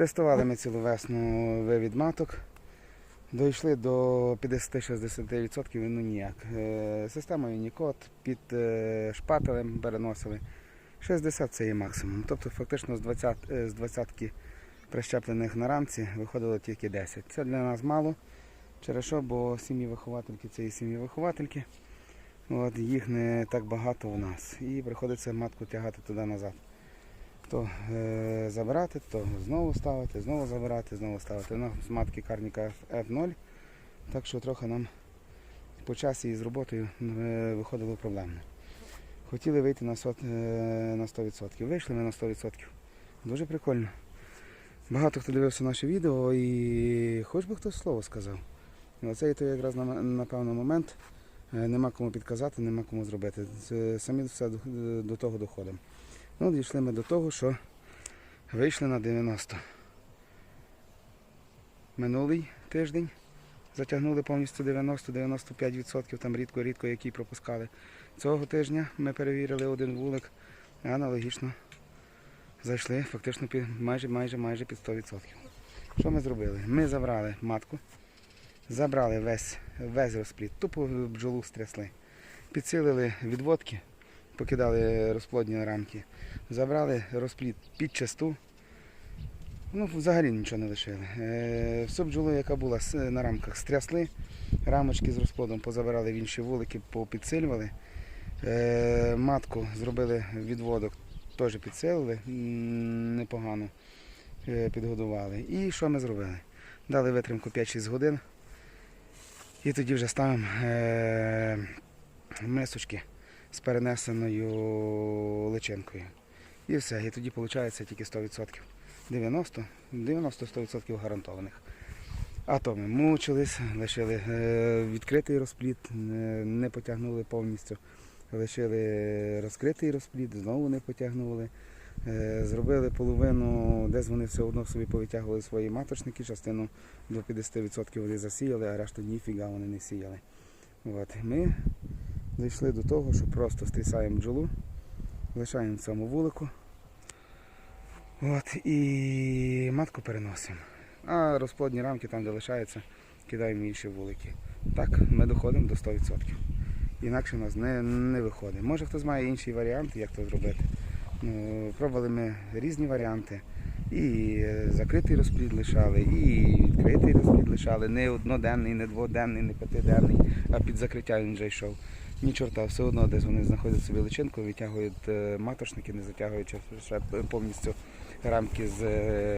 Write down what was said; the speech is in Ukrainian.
Тестували ми цілу весну вивід маток. Дійшли до 50-60%, ну ніяк. Е, Системою Нікот під е, шпателем переносили. 60 це є максимум. Тобто фактично з 20, е, з 20 прищеплених на рамці виходило тільки 10. Це для нас мало. Через що, бо сім'ї виховательки це і сім'ї виховательки. От, їх не так багато у нас. І приходиться матку тягати туди назад. То е, забирати, то знову ставити, знову забирати, знову ставити. У нас матки карніка F0, так що трохи нам по часі і з роботою е, виходило проблемно. Хотіли вийти на, сот, е, на 100%. Вийшли ми на 100%. Дуже прикольно. Багато хто дивився наші відео і хоч би хтось слово сказав. Оце і той якраз на- напевно момент. Е, Нема кому підказати, нема кому зробити. Це Самі все до того доходимо. Ну, дійшли ми до того, що вийшли на 90. Минулий тиждень затягнули повністю 90-95%, там рідко-рідко які пропускали. Цього тижня ми перевірили один вулик, аналогічно зайшли фактично під, майже, майже, майже під 100%. Що ми зробили? Ми забрали матку, забрали весь, весь розплід, тупо бджолу стрясли, підсилили відводки, покидали розплодні рамки, забрали розплід під часту. Ну, взагалі нічого не лишили. Е, всю бджолу, яка була на рамках, стрясли, рамочки з розплодом позабирали в інші вулики, попідсилювали. Е, матку зробили відводок, теж підсилили, непогано е, підгодували. І що ми зробили? Дали витримку 5-6 годин. І тоді вже ставимо е, мисочки з перенесеною личинкою. І все. І тоді виходить тільки 100%. 90, 90-100% гарантованих. А то ми мучились, лишили е, відкритий розплід, е, не потягнули повністю. Лишили розкритий розплід, знову не потягнули. Е, Зробили половину, десь вони все одно собі повитягували свої маточники, частину до 50% вони засіяли, а решту ніфіга вони не сіяли. От. Ми дійшли до того, що просто стрісаємо бджолу, лишаємо цьому вулику. От, і матку переносимо. А розплодні рамки там, де лишаються, кидаємо інші вулики. Так, ми доходимо до 100%. Інакше в нас не, не виходить. Може хтось має інший варіант, як це зробити. Ну, пробували ми різні варіанти. І е, закритий розплід лишали, і відкритий розплід лишали. Не одноденний, не дводенний, не п'ятиденний, а під закриття він вже йшов. Ні чорта, все одно десь вони знаходять собі личинку, витягують е, матошники, не затягуючи повністю рамки з е,